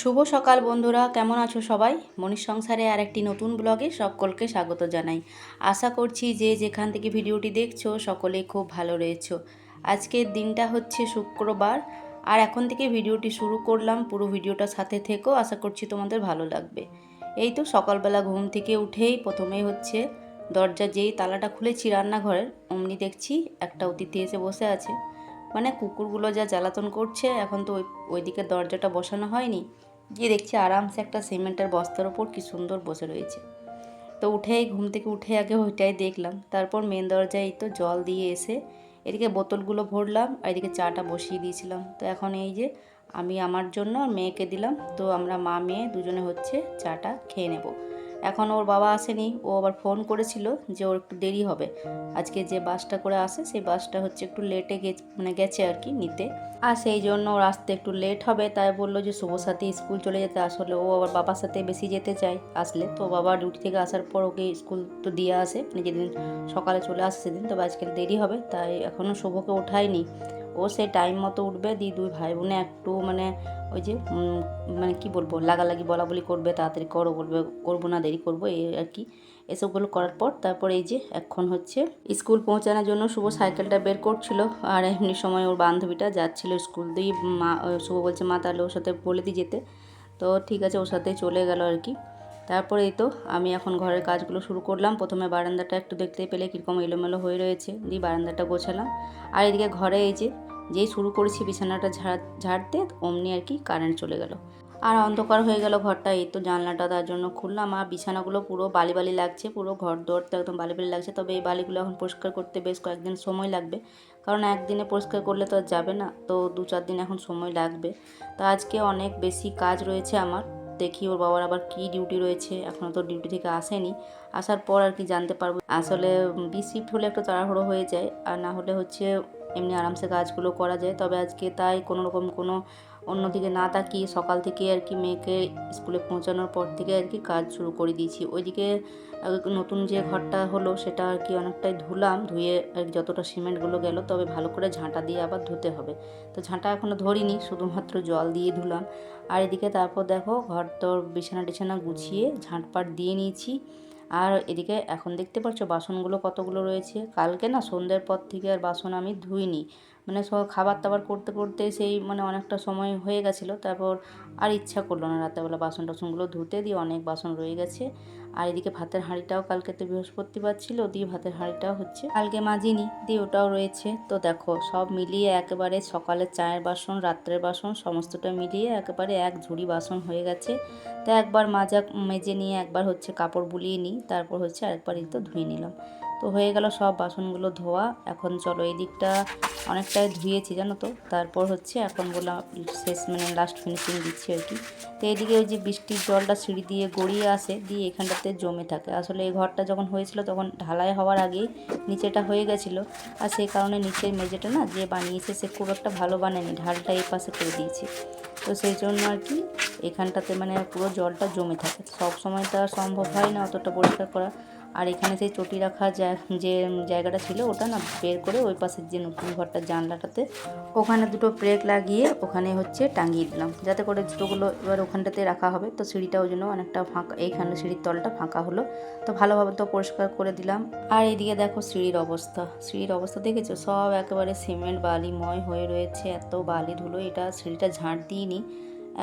শুভ সকাল বন্ধুরা, কেমন আছো সবাই? মনির সংসারে আর একটি নতুন ব্লগে সকলকে স্বাগত জানাই। আশা করছি যে যেখান থেকে ভিডিওটি দেখছ সকলে খুব ভালো রয়েছো। আজকের দিনটা হচ্ছে শুক্রবার, আর এখন থেকে ভিডিওটি শুরু করলাম, পুরো ভিডিওটা সাথে থেকেও আশা করছি তোমাদের ভালো লাগবে। এই তো সকালবেলা ঘুম থেকে উঠেই প্রথমেই হচ্ছে দরজা যেই তালাটা খুলেছি রান্নাঘরের, অমনি দেখছি একটা অতিথি এসে বসে আছে। মানে কুকুরগুলো যা জ্বালাতন করছে, এখন তো ওই, ওইদিকে দরজাটা বসানো হয়নি। গিয়ে দেখছি আরামসে একটা সিমেন্টের বস্তার ওপর কি সুন্দর বসে রয়েছে। তো উঠেই, ঘুম থেকে উঠে আগে ওইটাই দেখলাম। তারপর মেন দরজায় তো জল দিয়ে এসে এদিকে বোতলগুলো ভরলাম আর এদিকে চাটা বসিয়ে দিয়েছিলাম। তো এখন এই যে আমি আমার জন্য মেয়েকে দিলাম। তো আমরা মা, মেয়ে দুজনে হচ্ছে চাটা খেয়ে নেব। এখন ওর বাবা আসেনি, ও আবার ফোন করেছিল যে ওর একটু দেরি হবে। আজকে যে বাসটা করে আসে, সেই বাসটা হচ্ছে একটু লেটে গে মানে গেছে আর কি নিতে। আর সেই জন্য ওর আসতে একটু লেট হবে, তাই বলল যে শুভ সাথে স্কুল চলে যেতে আসলে ও আবার বাবার সাথে বেশি যেতে চায় আসলে। তো বাবা ডিউটি থেকে আসার পর ওকে স্কুল তো দিয়ে আসে মানে যেদিন সকালে চলে আসে সেদিন, তবে আজকে দেরি হবে, তাই এখনও শুভকে ওঠায়নি। ও সেই টাইম মতো উঠবে দি দুই ভাই বোনে একটু মানে ওই যে মানে কি বলব, লাগালাগি বলা বলি করবে, তাড়াতাড়ি করো বলবে, করব না দেরি করব, এই আর কি। এসবগুলো করার পর তারপর এই যে এখন হচ্ছে স্কুল পৌঁছানোর জন্য শুভ সাইকেলটা বের করছিল। আর এমনি সময় ওর বান্ধবীটা যাচ্ছিল স্কুল দিয়ে, মা, শুভ বলছে, মা, তাহলে ওর সাথে বলে দিয়ে যেতে। তো ঠিক আছে, ওর সাথে চলে গেল আর কি। তারপরে এই তো আমি এখন ঘরের কাজগুলো শুরু করলাম। প্রথমে বারান্দাটা একটু দেখতে পেলে কীরকম এলোমেলো হয়ে রয়েছে। দিয়ে বারান্দাটা গোছালাম। আর এদিকে ঘরে এই যে, যেই শুরু করেছি বিছানাটা ঝাড়, ঝাড়তে, অমনি আর কি কারেন্ট চলে গেল। আর অন্ধকার হয়ে গেল ঘরটা, এই তো জানলাটা তার জন্য খুললাম। আর বিছানাগুলো পুরো বালি বালি লাগছে, পুরো ঘর দৌড় তো একদম বালি বালি লাগছে। তবে এই বালিগুলো এখন পরিষ্কার করতে বেশ কয়েকদিন সময় লাগবে। কারণ একদিনে পরিষ্কার করলে তো আর যাবে না। তো দু চার দিন এখন সময় লাগবে। তো আজকে অনেক বেশি কাজ রয়েছে আমার। দেখি ওর বাবার আবার কি ডিউটি রয়েছে এখনও তো ডিউটি থেকে আসেনি। আসার পর আর কি জানতে পারব। আসলে বি শিফট হলে একটু তাড়াহুড়ো হয়ে যায়, আর না হলে হচ্ছে এমনি আরামসে কাজগুলো করা যায়। তবে আজকে তাই কোনো রকম কোনো অন্যদিকে না তাকিয়ে সকাল থেকে আর কি মেয়েকে স্কুলে পৌঁছানোর পর থেকে আর কি কাজ শুরু করে দিয়েছি। ওইদিকে নতুন যে ঘরটা হলো সেটা আর কি অনেকটাই ধুলাম, ধুয়ে আর যতটা সিমেন্টগুলো গেল তবে ভালো করে ঝাঁটা দিয়ে আবার ধুতে হবে। তো ঝাঁটা এখনও ধরিনি, শুধুমাত্র জল দিয়ে ধুলাম। আর এদিকে তারপর দেখো ঘর তোর বিছানা টিছানা গুছিয়ে ঝাঁটপাট দিয়ে নিয়েছি। আর এদিকে এখন দেখতে পাচ্ছ বাসনগুলো কতগুলো রয়েছে? কালকে না সন্ধ্যের পর থেকে আর বাসন আমি ধুইনি। মানে সব খাবার দাবার করতে করতে সেই মানে অনেকটা সময় হয়ে গেছিল। তারপর আর ইচ্ছা করল না রাত্রেবেলা বাসন টাসনগুলো ধুতে। দিয়ে অনেক বাসন রয়ে গেছে। আর এদিকে ভাতের হাঁড়িটাও কালকে তো বৃহস্পতিবার ছিল, দিয়ে ভাতের হাঁড়িটাও হচ্ছে। কালকে মাজিনি, দিয়ে ওটাও রয়েছে। তো দেখো, সব মিলিয়ে একেবারে সকালে চায়ের বাসন, রাত্রের বাসন, সমস্তটা মিলিয়ে একেবারে এক ঝুড়ি বাসন হয়ে গেছে। তা একবার মাজা, মেজে নিয়ে একবার হচ্ছে কাপড় বুলিয়ে নিই, তারপর হচ্ছে আরেকবার এই তো ধুয়ে নিলাম। তো হয়ে গেল সব বাসনগুলো ধোয়া। এখন চলো এই দিকটা অনেকটাই ধুয়েছি, জানো তো? তারপর হচ্ছে এখন বললাম শেষ মানে লাস্ট ফিনিশিং দিচ্ছি আর কি। তো এইদিকে ওই যে বৃষ্টির জলটা সিঁড়ি দিয়ে গড়িয়ে আসে, দিয়ে এখানটাতে জমে থাকে। আসলে এই ঘরটা যখন হয়েছিল তখন ঢালাই হওয়ার আগেই নিচেটা হয়ে গেছিল। আর সেই কারণে নিচের মেঝেটা না যে বানিয়েছে সে খুব একটা ভালো বানায়নি। ঢালটা এই পাশে করে দিয়েছে। তো সেই জন্য আর কি এখানটাতে মানে পুরো জলটা জমে থাকে। সব সময় তো সম্ভব হয় না অতটা পরিষ্কার করা। আর এখানে সেই চটি রাখা যে জায়গাটা ছিল ওটা না বের করে ওই পাশের যে নতুন ঘরটার জানলাটাতে ওখানে দুটো ব্রেক লাগিয়ে ওখানে হচ্ছে টাঙিয়ে দিলাম। যাতে করে জুতোগুলো এবার ওখানটাতে রাখা হবে। তো সিঁড়িটা ওই জন্য অনেকটা ফাঁকা, এইখানে সিঁড়ির তলটা ফাঁকা হলো। তো ভালোভাবে তো পরিষ্কার করে দিলাম। আর এইদিকে দেখো সিঁড়ির অবস্থা। সিঁড়ির অবস্থা দেখেছ? সব একেবারে সিমেন্ট, বালিময় হয়ে রয়েছে। এত বালি ধুলো, এটা সিঁড়িটা ঝাঁট দিইনি।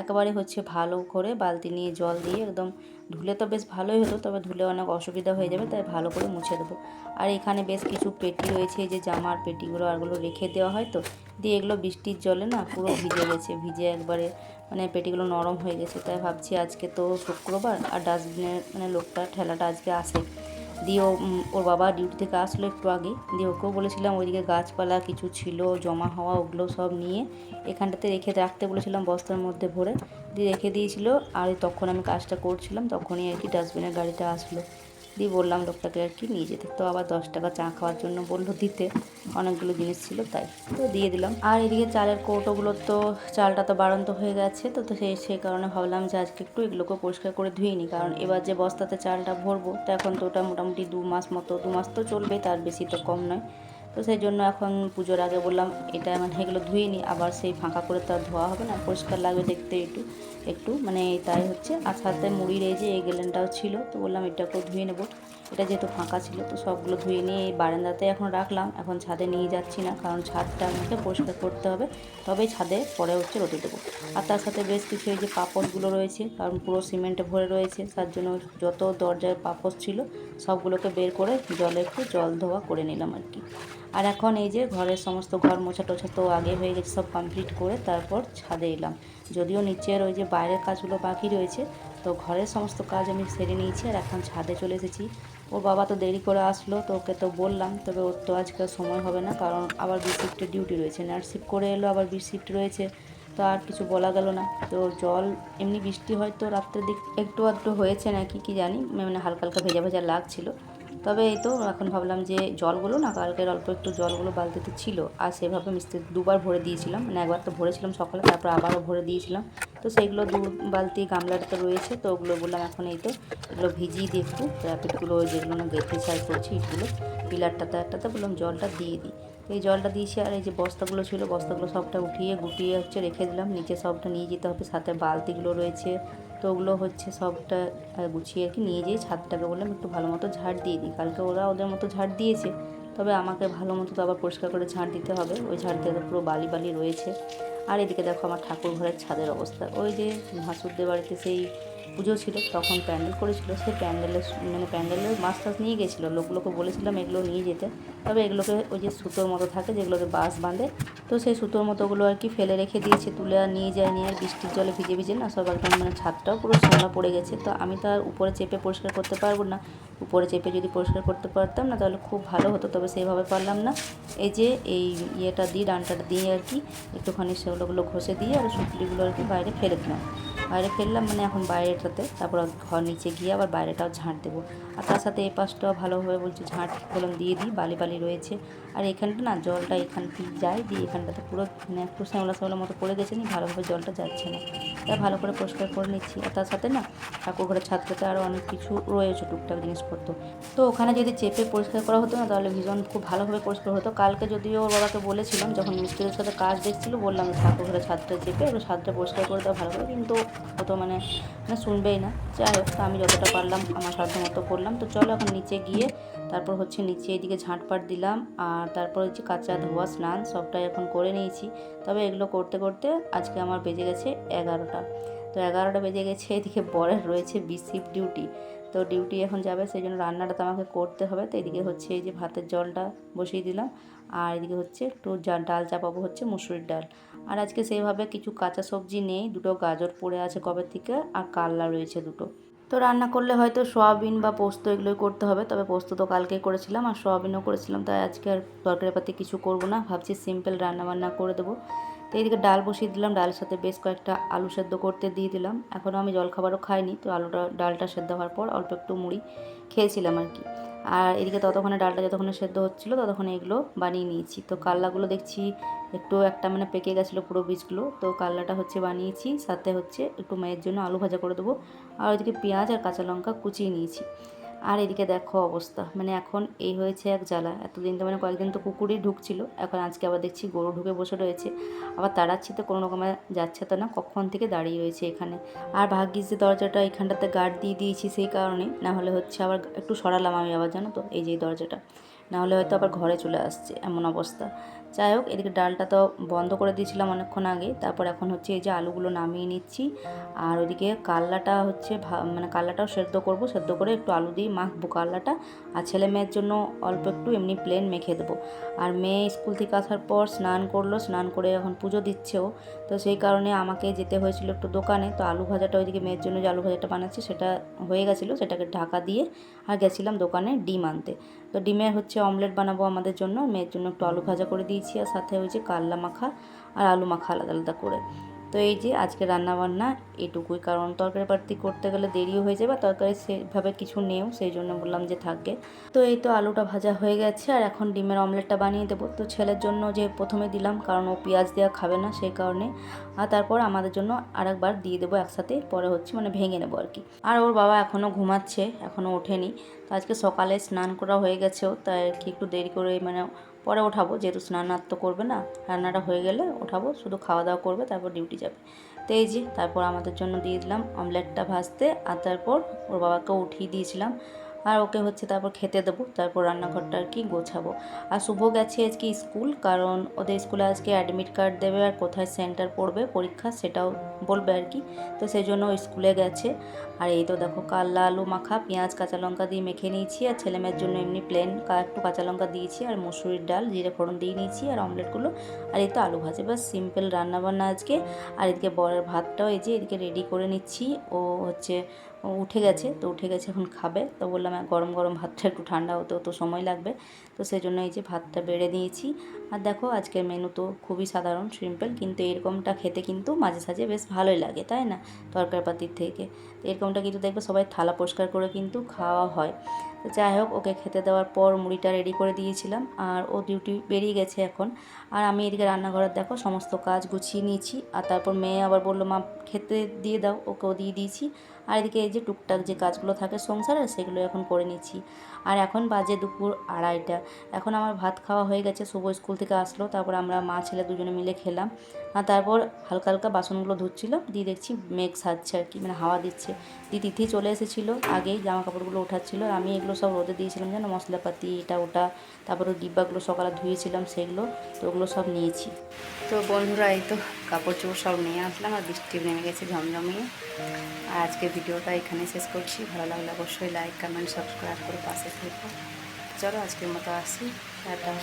একেবারে হচ্ছে ভালো করে বালতি নিয়ে জল দিয়ে একদম ধুলে তো বেশ ভালোই হতো, তবে ধুলে অনেক অসুবিধা হয়ে যাবে, তাই ভালো করে মুছে দেবো। আর এখানে বেশ কিছু পেটি রয়েছে যে জামার পেটিগুলো আরগুলো রেখে দেওয়া হয় তো, দিয়ে এগুলো বৃষ্টির জলে না পুরো ভিজে গেছে, ভিজে একবারে মানে পেটিগুলো নরম হয়ে গেছে, তাই ভাবছি আজকে তো শুক্রবার আর ডাস্টবিনের মানে লোকটা, ঠেলাটা আজকে আসে। দিয়ে ওর বাবা ডিউটি থেকে আসলো একটু আগে। দিয়ে ওকেও বলেছিলাম, ওইদিকে গাছপালা কিছু ছিল, জমা হওয়া ওগুলো সব নিয়ে এখানটাতে রেখে রাখতে বলেছিলাম, বস্তার মধ্যে ভরে। দিয়ে রেখে দিয়েছিল, আর তখন আমি কাজটা করছিলাম, তখনই আর কি ডাস্টবিনের গাড়িটা আসলো। দিয়ে বললাম লোকটাকে আর কি, নিয়ে যেতে। তো আবার দশ টাকা চা খাওয়ার জন্য বলল দিতে। অনেকগুলো জিনিস ছিল তাই। তো দিয়ে দিলাম। আর এদিকে চালের কৌটোগুলো তো, চালটা তো বাড়ন্ত হয়ে গেছে, তো তো সেই সেই কারণে ভাবলাম যে আজকে একটু এগুলোকে পরিষ্কার করে ধুয়ে নিই। কারণ এবার যে বস্তাতে চালটা ভরবো, তো এখন তো ওটা মোটামুটি দু মাস মতো, দু মাস তো চলবে, তার বেশি তো কম নয়। তো সেই জন্য এখন পুজোর আগে বললাম, এটা মানে এগুলো ধুয়ে নিই আবার সেই ফাঁকা করে তো আর ধোয়া হবে না, পরিষ্কার লাগবে দেখতে একটু একটু মানে তাই হচ্ছে। আর সাথে মুড়ির এই যে এই গেলেনটাও ছিল, তো বললাম এটাকেও ধুয়ে নেব। এটা যেহেতু ফাঁকা ছিল, তো সবগুলো ধুয়ে নিয়ে এই বারান্দাতে এখন রাখলাম, এখন ছাদে নিয়ে যাচ্ছি না, কারণ ছাদটা আমাকে পরিষ্কার করতে হবে তবেই ছাদে পরে হচ্ছে রোদে দেবো। আর তার সাথে বেশ কিছু এই যে পাপড়গুলো রয়েছে, কারণ পুরো সিমেন্টে ভরে রয়েছে, তার জন্য যত দরজায় পাপড় ছিল, সবগুলোকে বের করে জলে একটু জল ধোয়া করে নিলাম আর কি। আর এখন এই যে ঘরের সমস্ত ঘর মোছা টোছা তো আগে হয়ে গেছে, সব কমপ্লিট করে তারপর ছাদে এলাম। যদিও নিচের ওই যে বাইরের কাজগুলো বাকি রয়েছে, তো ঘরের সমস্ত কাজ আমি সেরে নিয়েছি আর এখন ছাদে চলে এসেছি। ওর বাবা তো দেরি করে আসলো, তো ওকে তো বললাম, তবে ওর তো আজকে সময় হবে না, কারণ আবার বি শিফটের ডিউটি রয়েছে। নার্ট শিফট করে এলো, আবার বি শিফট রয়েছে, তো আর কিছু বলা গেল না। তো জল, এমনি বৃষ্টি হয়তো রাত্রের দিক একটু আধটু হয়েছে নাকি, কি জানি মানে হালকা হালকা ভেজা ভেজা লাগছিল। তবে এই তো, এখন ভাবলাম যে জলগুলো না, কালকের অল্প একটু জলগুলো বালতিতে ছিল, আর সেভাবে মিস্ত্রি দুবার ভরে দিয়েছিলাম মানে একবার তো ভরেছিলাম সকালে, তারপর আবারও ভরে দিয়েছিলাম। তো সেইগুলো দু বালতি গামলাটাতে রয়েছে, তো ওগুলো বললাম এখন এই তো, এগুলো ভিজিয়ে দিয়ে একটু র্যাপিডগুলো যেগুলো না গেঁথে সার করছি ইটগুলো পিলারটাতে একটাতে বললাম জলটা দিয়ে দিই। তো এই জলটা দিয়েছি, আর এই যে বস্তাগুলো ছিল, বস্তাগুলো সবটা উঠিয়ে গুটিয়ে হচ্ছে রেখে দিলাম, নিচে সবটা নিয়ে যেতে হবে, সাথে বালতিগুলো রয়েছে তো ওগুলো হচ্ছে সবটা গুছিয়ে আর কি নিয়ে যেয়ে ছাদটাকে বললাম একটু ভালো মতো ঝাড় দিয়ে দিই। কালকে ওরা ওদের মতো ঝাড় দিয়েছে। তবে আমাকে ভালো মতো তো আবার পরিষ্কার করে ঝাড় দিতে হবে। ওই ঝাড় দিয়ে পুরো বালি বালি রয়েছে। আর এদিকে দেখো আমার ঠাকুর ঘরের ছাদের অবস্থা। ওই যে হাসুরদের বাড়িতে সেই পুজো ছিল, তখন প্যান্ডেল করেছিল। সেই প্যান্ডেলের মানে প্যান্ডেলের মাছ টাছ নিয়ে গেছিল। লোকগুলোকে বলেছিলাম এগুলো নিয়ে যেতে। তবে এগুলোকে ওই যে সুতোর মতো থাকে, যেগুলোকে বাঁশ বাঁধে, তো সেই সুতোর মতোগুলো আর কি ফেলে রেখে দিয়েছে, তুলে আর নিয়ে যায়নি আর বৃষ্টির জলে ভিজে ভিজে। না সব একদম মানে ছাদটাও পুরো শ্যাওলা পড়ে গেছে। তো আমি তো আর উপরে চেপে পরিষ্কার করতে পারব না। উপরে চেপে যদি পরিষ্কার করতে পারতাম না, তাহলে খুব ভালো হতো। তবে সেইভাবে পারলাম না। এই যে এই ইয়েটা দিয়ে, ডানটা দিয়ে আর কি, একটুখানি সেগুলোগুলো ঘষে দিয়ে আর সুতলিগুলো আর কি বাইরে ফেলে দিলাম। বাইরে ফেললাম মানে এখন বাইরেটাতে। তারপর ঘর নিচে গিয়ে আবার বাইরেটাও ঝাঁট দেবো। আর তার সাথে এই পাশটাও ভালোভাবে বলছি, ঝাঁট বললাম দিয়ে দিই বালি বালি রয়েছে। আর এখানটা না, জলটা এখান যায়, দিয়ে এখানটাতে পুরো মানে একটু শ্যাওলা শ্যাওলা মতো পড়ে গেছে নি ভালোভাবে জলটা যাচ্ছে না। তাই ভালো করে পরিষ্কার করে নিচ্ছি। আর তার সাথে না, ঠাকুর ঘরের ছাদটাতে আরও অনেক কিছু রয়েছে টুকটাক জিনিসপত্র। তো ওখানে যদি চেপে পরিষ্কার করা হতো না, তাহলে ভীষণ খুব ভালোভাবে পরিষ্কার হতো। কালকে যদিও ওর বাবাকে বলেছিলাম, যখন মিস্ত্রির সাথে কাজ দেখছিল, বললাম ঠাকুর ঘরের ছাদটা চেপে ওর ছাদটা পরিষ্কার করে দেওয়া ভালো করে। কিন্তু ও তো মানে মানে শুনবেই না। যাই হোক, আমি যতটা পারলাম আমার সাধ্য মতো করলাম। তো চলো এখন নিচে গিয়ে তারপর হচ্ছে নিচে এদিকে ঝাঁটপাট দিলাম আর তারপর হচ্ছে কাঁচা ধোয়া, স্নান সবটাই এখন করে নিয়েছি। তবে এগুলো করতে করতে আজকে আমার বেজে গেছে এগারোটা। তো এগারোটা বেজে গেছে, এদিকে বরের রয়েছে বিসিপ ডিউটি। তো ডিউটি এখন যাবে, সেই জন্য রান্নাটা তো আমাকে করতে হবে। তো এদিকে হচ্ছে এই যে ভাতের জলটা বসিয়ে দিলাম। আর এদিকে হচ্ছে একটু ডাল চাপাবো হচ্ছে মুসুরির ডাল। আর আজকে সেইভাবে কিছু কাঁচা সবজি নেই, দুটো গাজর পড়ে আছে কবে থেকে, আর কাল্লা রয়েছে দুটো। তো রান্না করলে হয়তো সোয়াবিন বা পোস্ত এগুলোই করতে হবে, তবে পোস্ত তো কালকেই করেছিলাম আর সোয়াবিনও করেছিলাম, তাই আজকে আর তরকারি তরকারিপাতি কিছু করব না, ভাবছি সিম্পল রান্না বান্না করে দেবো। তো এইদিকে ডাল বসিয়ে দিলাম, ডালের সাথে বেশ কয়েকটা আলু সেদ্ধ করতে দিয়ে দিলাম। এখনও আমি জলখাবারও খাইনি, তো আলুটা, ডালটা সেদ্ধ হওয়ার পর অল্প একটু মুড়ি খেয়েছিলাম আর কি। আর এদিকে ততক্ষণে ডালটা যতক্ষণে সেদ্ধ হচ্ছিল ততক্ষণে এগুলো বানিয়ে নিয়েছি। তো কাল্লাগুলো দেখছি একটু একটা মানে পেকে গেছিল পুরো বীজগুলো। তো কাল্লাটা হচ্ছে বানিয়েছি, সাথে হচ্ছে একটু মায়ের জন্য আলু ভাজা করে দেবো। আর ওইদিকে পেঁয়াজ আর কাঁচা লঙ্কা কুচিয়ে নিয়েছি। আর এদিকে দেখো অবস্থা। মানে এখন এই হয়েছে এক জ্বালা। এতদিন তো মানে কয়েকদিন তো কুকুরই ঢুকছিল। এখন আজকে আবার দেখছি গরু ঢুকে বসে রয়েছে। আবার তাড়াচ্ছি তো কোনো রকমে যাচ্ছে তো না, কখন থেকে দাঁড়িয়ে রয়েছে এখানে। আর ভাগ্যিস যে দরজাটা এখানটাতে গার্ড দিয়ে দিয়েছি সেই কারণে না হলে হচ্ছে আবার একটু সরালাম আমি আবার, জানো তো? এই যে দরজাটা। নাহলে হয়তো আবার ঘরে চলে আসছে, এমন অবস্থা। যাই হোক, এদিকে ডালটা তো বন্ধ করে দিয়েছিলাম অনেকক্ষণ আগে। তারপর এখন হচ্ছে এই যে আলুগুলো নামিয়ে নিচ্ছি। আর ওইদিকে কাল্লাটা হচ্ছে মানে কাল্লাটাও সেদ্ধ করব। সেদ্ধ করে একটু আলু দিয়ে মাখবো কাল্লাটা। আর ছেলে মেয়ের জন্য অল্প একটু এমনি প্লেন মেখে দেবো। আর মেয়ে স্কুল থেকে আসার পর স্নান করল। স্নান করে এখন পুজো দিচ্ছেও। তো সেই কারণে আমাকে যেতে হয়েছিল একটু দোকানে। তো আলু ভাজাটা ওইদিকে মেয়ের জন্য যে আলু ভাজাটা বানাচ্ছি, সেটা হয়ে গেছিল। সেটাকে ঢাকা দিয়ে আর গেছিলাম দোকানে ডিম আনতে। তো ডিমের হচ্ছে অমলেট বানাবো আমাদের জন্য। মেয়ের জন্য একটু আলু ভাজা করে দিয়েছি। আর সাথে যে কাল্লা মাখা আর আলু মাখা আলাদা আলাদা করে। তো এই যে আজকে রান্না বান্না এটুকুই, কারণ তরকারি পাতি করতে গেলে দেরিও হয়ে যাবে, তরকারি সেভাবে কিছু নেও, সেই জন্য বললাম যে থাকবে তো এই তো আলুটা ভাজা হয়ে গেছে আর এখন ডিমের অমলেটটা বানিয়ে দেবো। তো ছেলের জন্য যে প্রথমে দিলাম, কারণ ও পেঁয়াজ দেওয়া খাবে না সেই কারণে। আর তারপর আমাদের জন্য আরেকবার দিয়ে দেবো একসাথে, পরে হচ্ছে মানে ভেঙে নেব আর কি। আর ওর বাবা এখনও ঘুমাচ্ছে, এখনও ওঠেনি। তো আজকে সকালে স্নান করা হয়ে গেছেও তাই আর কি একটু দেরি করে মানে পরে ওঠাবো, যেহেতু স্নান তো করবে না, রান্নাটা হয়ে গেলে ওঠাবো, শুধু খাওয়া দাওয়া করবে, তারপর ডিউটি যাবে। তো এই যে, তারপর আমাদের জন্য দিয়ে দিলাম অমলেটটা ভাজতে, আর তারপর ওর বাবাকে উঠিয়ে দিয়েছিলাম। আর ওকে হচ্ছে তারপর খেতে দেবো, তারপর রান্নাঘরটা আর কি গোছাবো। আর শুভ গেছে আজকে স্কুল, কারণ ওদের স্কুলে আজকে অ্যাডমিট কার্ড দেবে আর কোথায় সেন্টার পড়বে পরীক্ষা সেটাও বলবে আর কি। তো সেই জন্য স্কুলে গেছে। আর এই তো দেখো কাল্লা আলু মাখা, পেঁয়াজ, কাঁচা লঙ্কা দিয়ে মেখে নিয়েছি, আর ছেলেমেয়ের জন্য এমনি প্লেন একটু কাঁচা লঙ্কা দিয়েছি, আর মুসুরির ডাল, জিরে ফোড়ন দিয়ে নিয়েছি, আর অমলেটগুলো আর এই তো আলু ভাজে বাস সিম্পল রান্নাবান্না আজকে। আর এদিকে বরের ভাতটাও এই যে এদিকে রেডি করে নিচ্ছি। ও হচ্ছে উঠে গেছে, তো উঠে গেছে এখন খাবে। তো বললাম "আর গরম গরম ভাতটা একটু ঠান্ডা হতে তো সময় লাগবে। তো সেই জন্য এই যে ভাতটা বেড়ে দিয়েছি। আর দেখো, আজকের মেনু তো খুবই সাধারণ সিম্পল কিন্তু এরকমটা খেতে কিন্তু মাঝে সাঝে বেশ ভালোই লাগে, তাই না? তরকারিপাতির থেকে। তো এরকমটা কিন্তু দেখবে সবাই থালা পরিষ্কার করে কিন্তু খাওয়া হয়। তো যাই হোক, ওকে খেতে দেওয়ার পর মুড়িটা রেডি করে দিয়েছিলাম, আর ও ডিউটি বেরিয়ে গেছে এখন। আর আমি এদিকে রান্নাঘরের দেখো সমস্ত কাজ গুছিয়ে নিয়েছি, আর তারপর মেয়ে আবার বলল, মা, খেতে দিয়ে দাও। ওকেও দিয়ে দিয়েছি। আর এদিকে এই যে টুকটাক যে কাজগুলো থাকে সংসারে, সেগুলো এখন করে নিচ্ছি। আর এখন বাজে দুপুর আড়াইটা। এখন আমার ভাত খাওয়া হয়ে গেছে, শুভ স্কুল থেকে আসলো, তারপর আমরা মা ছেলে দুজনে মিলে খেলাম। আর তারপর হালকা হালকা বাসনগুলো ধুচ্ছিলাম দিয়ে দেখছি মেঘ সাজছে আর কি মানে হাওয়া দিচ্ছে। দিয়ে তিথি চলে এসেছিল, আগেই জামা কাপড়গুলো ওঠাচ্ছিল। আর আমি এগুলো সব রোদে দিয়েছিলাম যেন মশলাপাতি এটা ওটা, তারপরে ডিব্বাগুলো সকালে ধুয়েছিলাম, সেগুলো, তো ওগুলো সব নিয়েছি। তো বন্ধুরা, এই তো কাপড় চোপড় সব নিয়ে আসলাম আর বৃষ্টি নেমে গেছে ঝমঝমিয়ে। আর আজকে ভিডিওটা এখানে শেষ করছি। ভালো লাগলে অবশ্যই লাইক কমেন্ট সাবস্ক্রাইব করে পাশে থাকব চলো আজকের মতো আসি। টাটা।